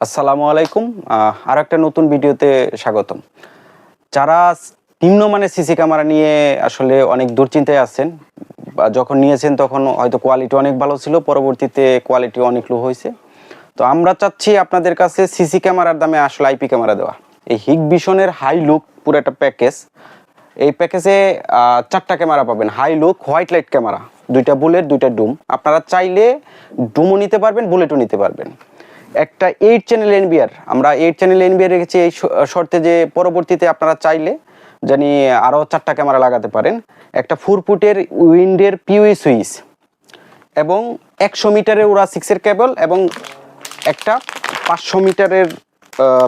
আসসালামু আলাইকুম। আর একটা নতুন ভিডিওতে স্বাগতম। যারা নিম্নমানের সিসি ক্যামেরা নিয়ে আসলে অনেক দুশ্চিন্তায় আছেন বা যখন নিয়েছেন তখন হয়তো কোয়ালিটি অনেক ভালো ছিল, পরবর্তীতে কোয়ালিটি অনেক লো হয়েছে। তো আমরা চাচ্ছি আপনাদের কাছে সিসি ক্যামেরার দামে আসলে আইপি ক্যামেরা দেওয়া। এই হিগ ভিশনের হাই লুক পুরো একটা প্যাকেজ এই প্যাকেজে চারটা ক্যামেরা পাবেন। HiLook white light camera. দুইটা বুলেট দুইটা ডুম আপনারা চাইলে ডুমও নিতে পারবেন বুলেটও নিতে পারবেন। একটা এইট চ্যানেল এনবিআর আমরা এইট চ্যানেল এনবিআর রেখেছি এই শর্তে যে পরবর্তীতে আপনারা চাইলে জানি আরও চারটা ক্যামেরা লাগাতে পারেন। একটা ফোর ফুটের উইন্ডের পিউই সুইচ এবং একশো মিটারের ওরা সিক্সের কেবল এবং একটা পাঁচশো মিটারের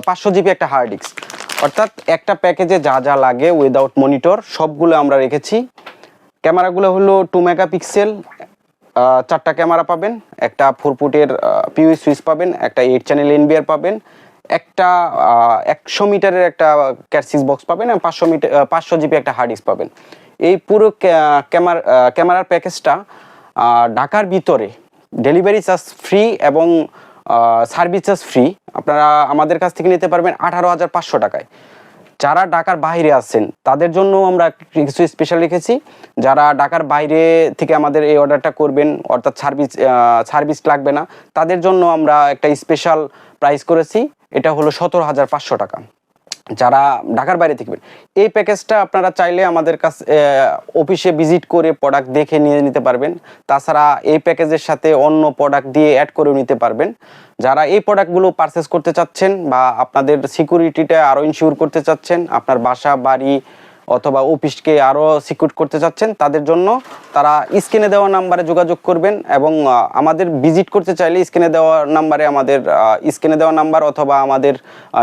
পাঁচশো জিবি একটা হার্ড ডিস্ক অর্থাৎ একটা প্যাকেজে যা যা লাগে উইদাউট মনিটর সবগুলো আমরা রেখেছি। ক্যামেরাগুলো হলো টু মেগাপিক্সেল চারটা ক্যামেরা পাবেন, একটা ফোর ফুটের পিউই সুইচ পাবেন, একটা এইট চ্যানেল এনবিআর পাবেন, একটা একশো মিটারের একটা ক্যাটসিস বক্স পাবেন এবং পাঁচশো মিটার পাঁচশো জিবি একটা হার্ড ডিস্ক পাবেন। এই পুরো ক্যামেরা ক্যামেরার প্যাকেজটা ঢাকার ভিতরে ডেলিভারি চার্জ ফ্রি এবং সার্ভিস চার্জ ফ্রি আপনারা আমাদের কাছ থেকে নিতে পারবেন আঠারো হাজার পাঁচশো টাকায়। যারা ঢাকার বাইরে আছেন, তাদের জন্য আমরা কিছু স্পেশাল রেখেছি। যারা ঢাকার বাইরে থেকে আমাদের এই অর্ডারটা করবেন, অর্থাৎ সার্ভিস সার্ভিস লাগবে না, তাদের জন্য আমরা একটা স্পেশাল প্রাইস করেছি। এটা হলো সতেরো হাজার পাঁচশো টাকা। যারা ঢাকার বাইরে থাকবেন এই প্যাকেজটা আপনারা চাইলে আমাদের কাছে অফিসে ভিজিট করে প্রোডাক্ট দেখে নিয়ে নিতে পারবেন। তাছাড়া এই প্যাকেজের সাথে অন্য প্রোডাক্ট দিয়ে অ্যাড করেও নিতে পারবেন। যারা এই প্রোডাক্টগুলো পারচেস করতে চাচ্ছেন বা আপনাদের সিকিউরিটিটা আরও ইনশিওর করতে চাচ্ছেন, আপনার বাসা, বাড়ি অথবা অফিসকে আরও সিকিউর করতে চাচ্ছেন, তাদের জন্য তারা স্ক্রিনে দেওয়া নাম্বারে যোগাযোগ করবেন এবং আমাদের ভিজিট করতে চাইলে স্ক্রিনে দেওয়া নাম্বারে আমাদের স্ক্রিনে দেওয়া নাম্বার অথবা আমাদের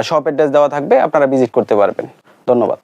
শপ অ্যাড্রেস দেওয়া থাকবে, আপনারা ভিজিট করতে পারবেন। ধন্যবাদ।